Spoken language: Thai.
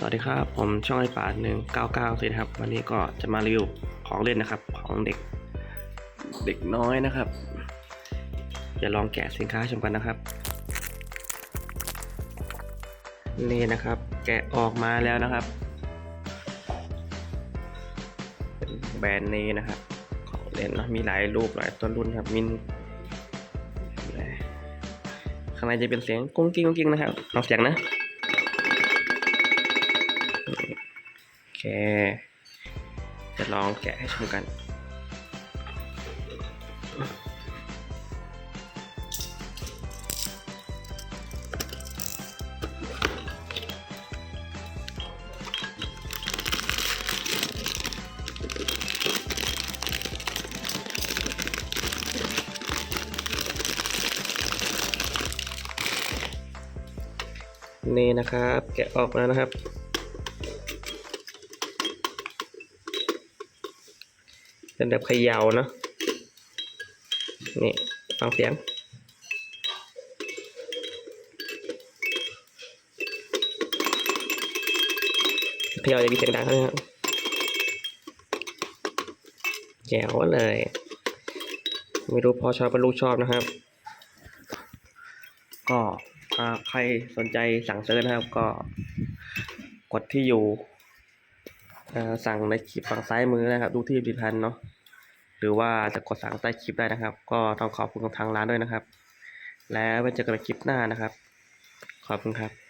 สวัสดีครับ ผมช่องไอป่าหนึ่งเก้าเก้าสินะครับ วันนี้ก็จะมารีวิวของเล่นนะครับ ของเด็กเด็กน้อยนะครับจะลองแกะสินค้าชมกันนะครับ นี่นะครับ แกะออกมาแล้วนะครับเป็นแบรนด์นี้นะครับ ของเล่นนะมีหลายรูปหลายต้นรุ่นครับมินข้างในจะเป็นเสียงกุ้งกิ้งกุ้งกิ้งนะครับลองเสียงนะ จะลองแกะให้ชมกัน นี่นะครับ แกะออกแล้วนะครับ เป็นแบบเขย่าเนอะนี่ฟังเสียงเขย่าจะมีเสียงดังนะครับแจ๋วเลย ไม่รู้พอชอบเป็นลูกชอบนะครับ ก็ใครสนใจสั่งซื้อนะครับก็กดที่อยู่ สั่งในคลิปฝั่งซ้ายมือนะครับ ดูที่ผลิตภัณฑ์เนาะหรือว่าจะกดสั่งใต้คลิปได้นะครับ ก็ต้องขอบคุณทางร้านด้วยนะครับ แล้วไว้เจอกันในคลิปหน้านะครับ ขอบคุณครับ